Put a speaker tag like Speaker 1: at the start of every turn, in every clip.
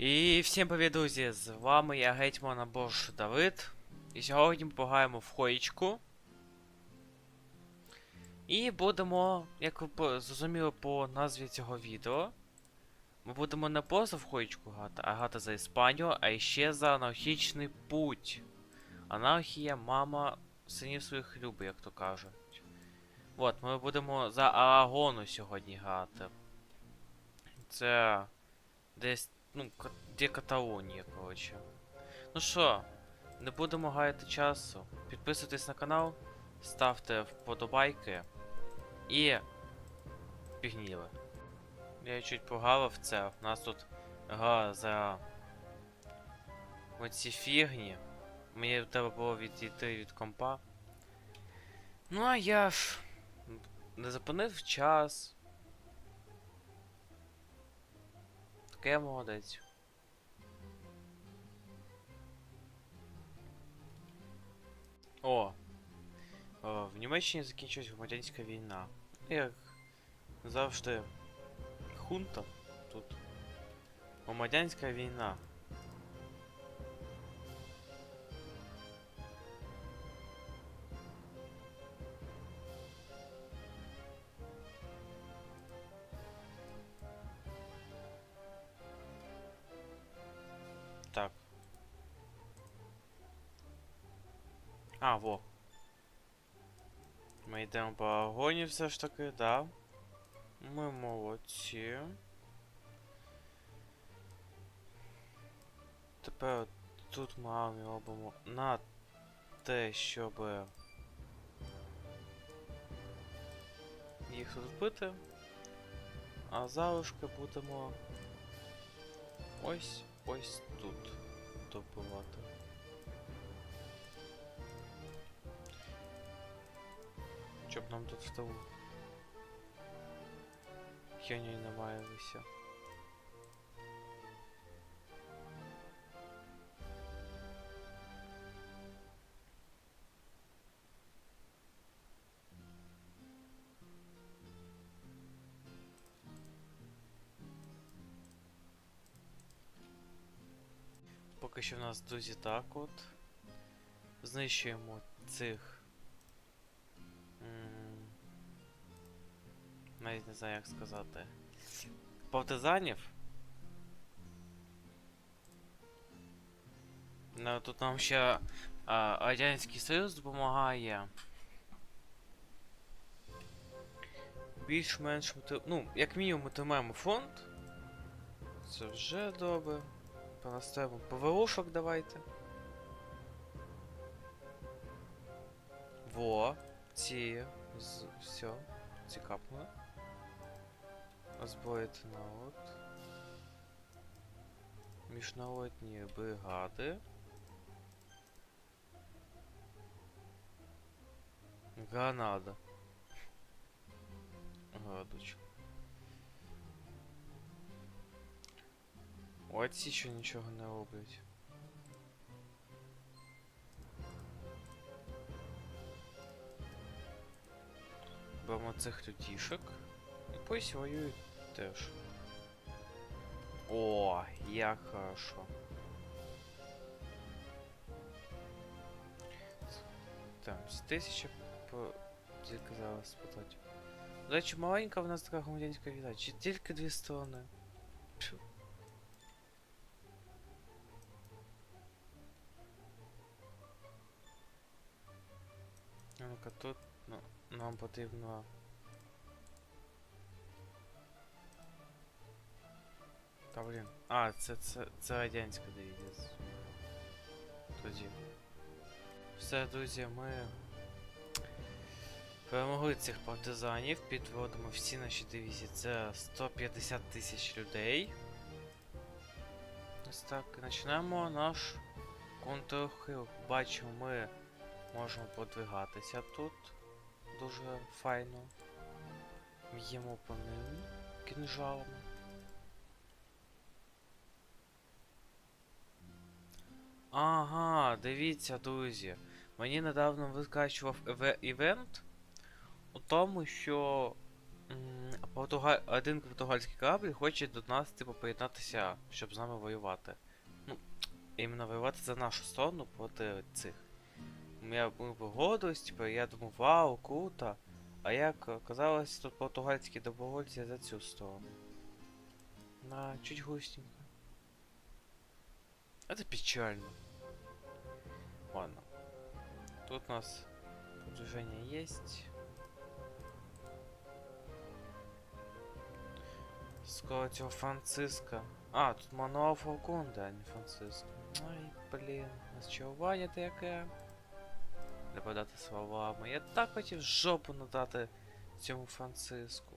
Speaker 1: І всім привіт, друзі! З вами я Гетьман або Давид. І сьогодні ми пограємо в хоєчку. І будемо, як ви зрозуміли по назві цього відео, ми будемо не просто в хоєчку грати, а грати за Іспанію, а ще за анархічний путь. Анархія, мама синів своїх любить, як то кажуть. От, ми будемо за Арагону сьогодні грати. Це десь ну, де Каталонія, коротше. Ну що, не будемо гаяти часу. Підписуйтесь на канал, ставте вподобайки і пігніли. Я чуть погавив це. У нас тут гра за оці фігні. Мені треба було відійти від компа. Ну а я ж не зупинив час. Таке молодець. О! О, в Німеччині закінчилась громадянська війна. Як завжди хунта тут. Громадянська війна. А, во. Ми йдемо по агоні все ж таки, да. Ми молодці. Тепер тут ми армію робимо на те, щоб їх розбити. А залишки будемо ось ось тут добувати. Щоб нам тут в тилу херні не маялися. Поки що в нас друзі так от. Знищуємо цих. Навіть не знаю як сказати. Партизанів. Ну, тут нам ще а, Радянський Союз допомагає. Більш-менш ми Ну, як мінімум ми тримаємо фронт. Це вже добре. Поростаємо ПВОшок давайте. Во, ці. З, все. Ці капнули. Озброїти народ. Міжнародні бригади. Гранада. Градочок. Оці що нічого не роблять. Беремо цих лютішек. І пусть воюють теж. О, як хорошо. Там, з тисячі по... тільки зараз спитати. До речі, маленька в нас така громадянська війна, чи тільки дві сторони? Пшу. А Ну-ка тут ну, нам потрібно. Та блін. А, це, це, це радянська дивізія. Тоді. Все, друзі, ми перемогли цих партизанів, підводимо всі наші дивізії. Це 150 тисяч людей. Ось так, і починаємо наш контрхил. Бачимо, ми можемо подвигатися тут. Дуже файно. Б'ємо по ним кінжалами. Ага, дивіться, друзі. Мені недавно викачував івент у тому, що М, Португа... Один португальський корабль хоче до нас, типу, приєднатися, щоб з нами воювати. Ну, іменно воювати за нашу сторону проти цих. Я погодились, типу, я думав, вау, круто. А як оказалось, тут португальські добровольці за цю сторону. На, чуть грустненько. Это печально. Ладно. Тут у нас продвижение есть. Цього Франциска. А, тут мануал Фалконда, а не Франциско. Ай, розчарування таке. Не подати словами. Я так хотів жопу надати цьому Франциску.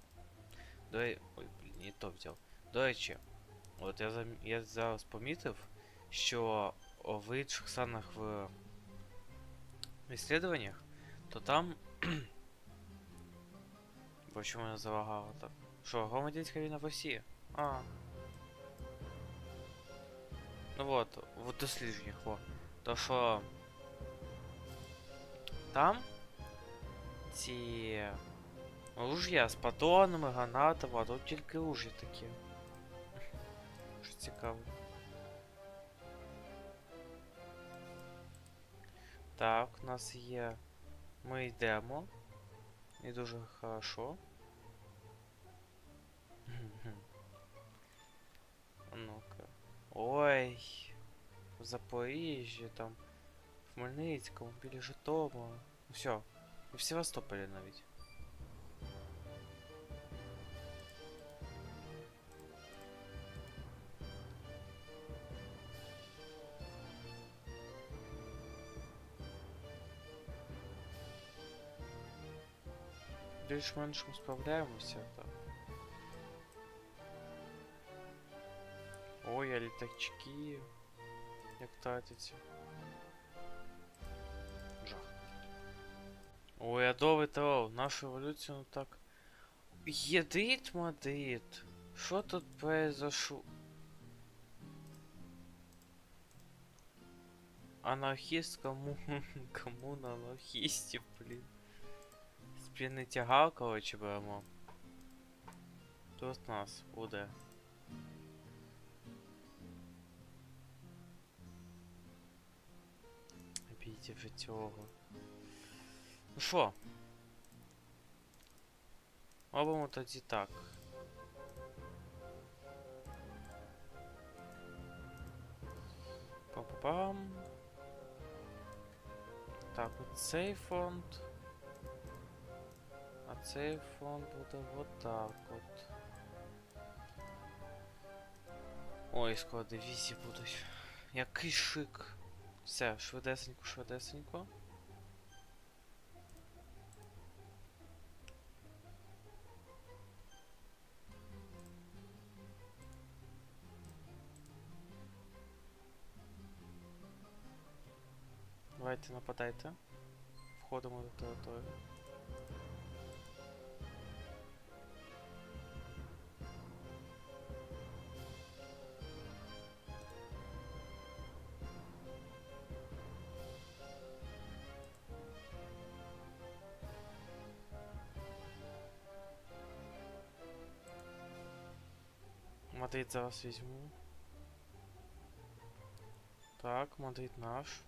Speaker 1: До Ой, блін, не то взяв. До речі, от я, зам... я зараз помітив, що в інших станах в исследованиях, то там. Почему я залагало так? Що, громадянська війна в Росії? А. Ну вот, в дослідженнях, во. То що. Там ці руж'я з патронами, гранатами, а тут тільки руж'я такі. Що цікаво. Так, у нас є. Ми йдемо. І дуже хорошо. Мгм. А Ну-ка. Ой. В Запоріжжі, там. В Хмельницькому, біля Житомира. Все. І в Севастополі навіть. Більш-менш ми справляємося, так. Ой, а літачки. Як татяться. Жах. Ой, адовий терор. Нашу еволюцію ну так. Єдит Мадрид. Що тут произошло? Анархіст кому... Комуна анархістів, блін. Спільний тягар, коротше, беремо. Тут у нас буде. Бійте вже цього. Ну що? Робимо тоді так. Па-па-пам. Так, от цей фонд. Цей фонд буде вот так от. Ой, скоро дивізії будуть. Який шик. Все, швидесенько, швидесенько. Давайте нападайте. Входимо до території. Мадрид зараз візьму. Так, Мадрид наш.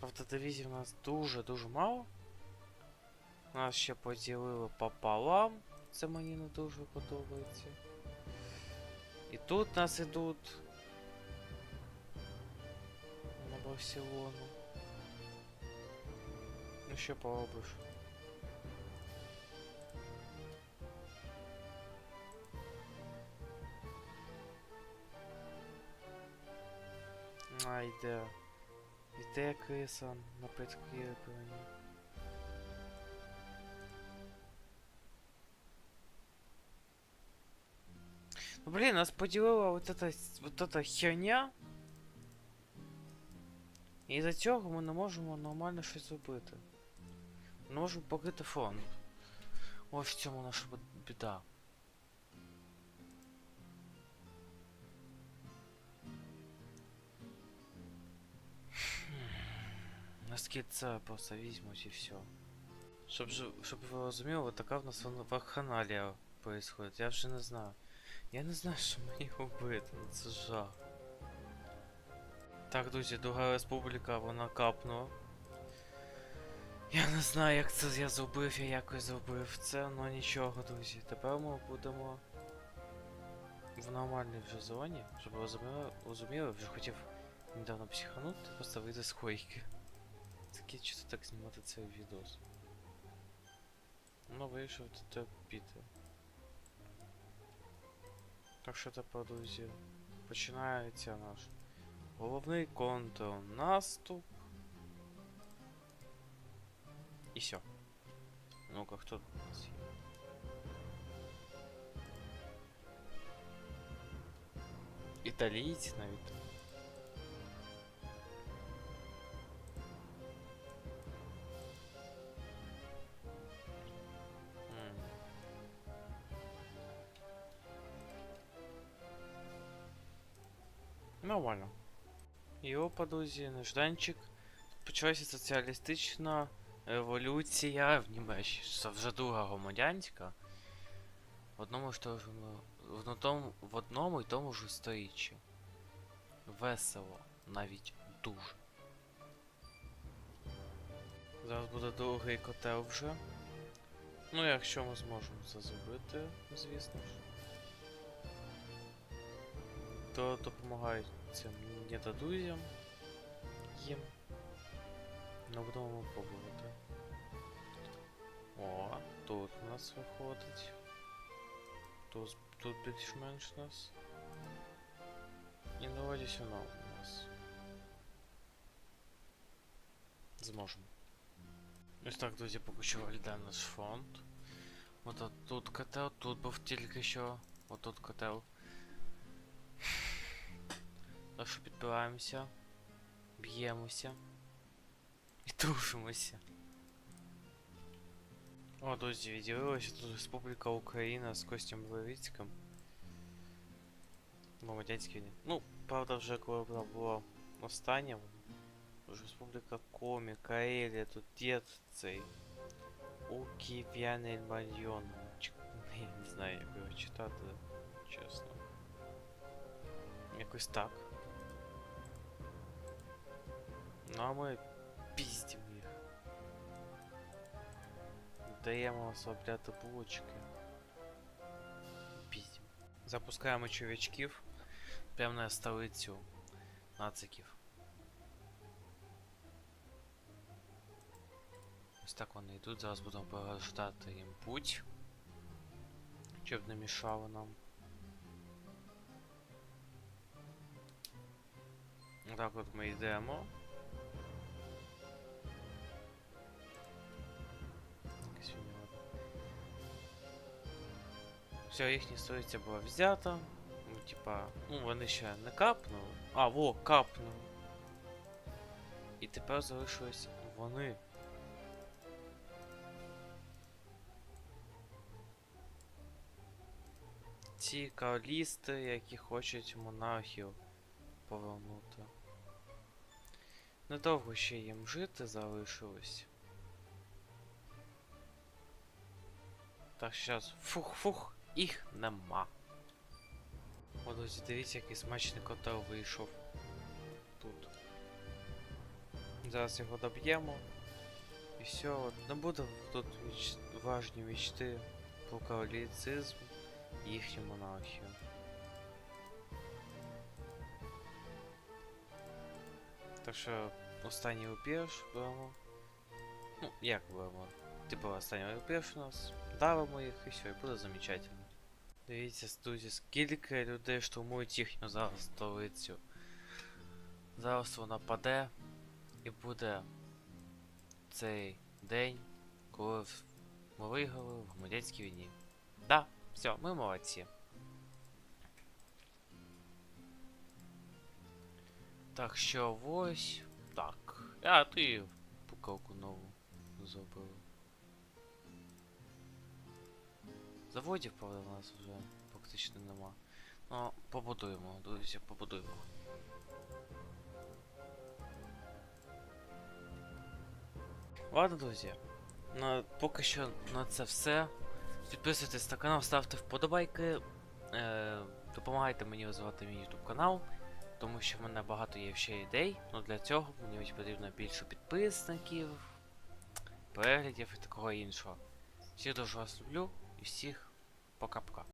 Speaker 1: Правда, дивізій у нас дуже-дуже мало. Нас ще поділили пополам. Це мені не дуже подобається. І тут нас ідуть. На Барселону. Що поробиш? А, йде. Йде криса на підкріплення. Ну блин, нас поділила вот эта, вот эта херня. І із-за цього ми не можемо нормально щось зробити. Не можемо покрити фронт. Ось в цьому наша бі- біда. Наскільки це просто візьмуть і все. Щоб, же- щоб ви розуміли, така в нас вон- вакханалія происходит. Я вже не знаю. Я не знаю, що мені робити. ну Це жах. Так, друзі, друга республіка, вона капнула. Я не знаю, як це я зробив, я якось зробив це, але нічого, друзі. Тепер ми будемо в нормальній вже зоні, щоб розуміли, розуміли, вже хотів недавно психанути, просто вийти з койки. Таке чисто так знімати цей відос. Ну, вирішив терпіти. Так що тепер, друзі, починається наш головний контрнаступ. І все. Ну-ка, хто тут у нас є? Італійці навіть. М. Нормально. І опа, друзі, нежданчик. Почалася соціалістична революція в Німеччині. Це вже друга громадянська. В одному ж тому, в одному, в одному і тому ж сторіччі. Весело, навіть дуже. Зараз буде другий котел вже. Ну, якщо ми зможемо це зробити, звісно ж. То допомагають цим недодузям їм. Ну, будемо ми пробувати. О, тут у нас виходить. Тут, тут більш-менш нас. І давайте сюди у нас. Зможемо. Ось так, друзі, поки що виглядає наш фронт. От от тут котел, тут був тільки що. От тут котел. Так що підбираємося. Б'ємося. І трушимося. О, друзі, відділилася тут Республіка Україна з Костям Левицьким. Громадянській війні. Ну, правда, вже коли вона була остання, вже Республіка Комі, Карелія, тут дід цей. Укіп'яний Мальйон. Я не знаю, як його читати, чесно. Якось так. Ну а ми Даємо ослабляти булочки. Піздім. Запускаємо човячків прямо на столицю нациків. Ось так вони йдуть, зараз будемо пригождати їм путь. Щоб не мішало нам. Так от ми йдемо. Все, їхня столиця була взята. Ну, типа, ну вони ще не капнули. А, во, капнули. І тепер залишились вони. Ці королісти, які хочуть монархію повернути. Недовго ще їм жити залишилось. Так, щас. Фух-фух, їх нема. О, друзі, дивіться, який смачний котел вийшов. Тут. Зараз його доб'ємо. І все, не буде тут віч... важні мічти про католицизм і їхню монархію. Так що останній рубеж беремо. Ну, як беремо? Типу останній рубеж у нас. Давимо їх і все, і буде замечательно. Дивіться, друзі, скільки людей штурмують їхню зараз столицю. Зараз вона паде і буде цей день, коли ми виграли в громадянській війні. Да, все, ми молодці. Так що ось так. А, ти пукалку нову зробив. Заводів, правда, в нас вже фактично нема. Ну, побудуємо, друзі, побудуємо. Ладно, друзі. Ну, поки що на це все. Підписуйтесь на канал, ставте вподобайки. Е, допомагайте мені розвивати мій YouTube канал. Тому що в мене багато є ще ідей. Ну для цього мені потрібно більше підписників, переглядів і такого іншого. Всіх дуже вас люблю і всіх пока-пока.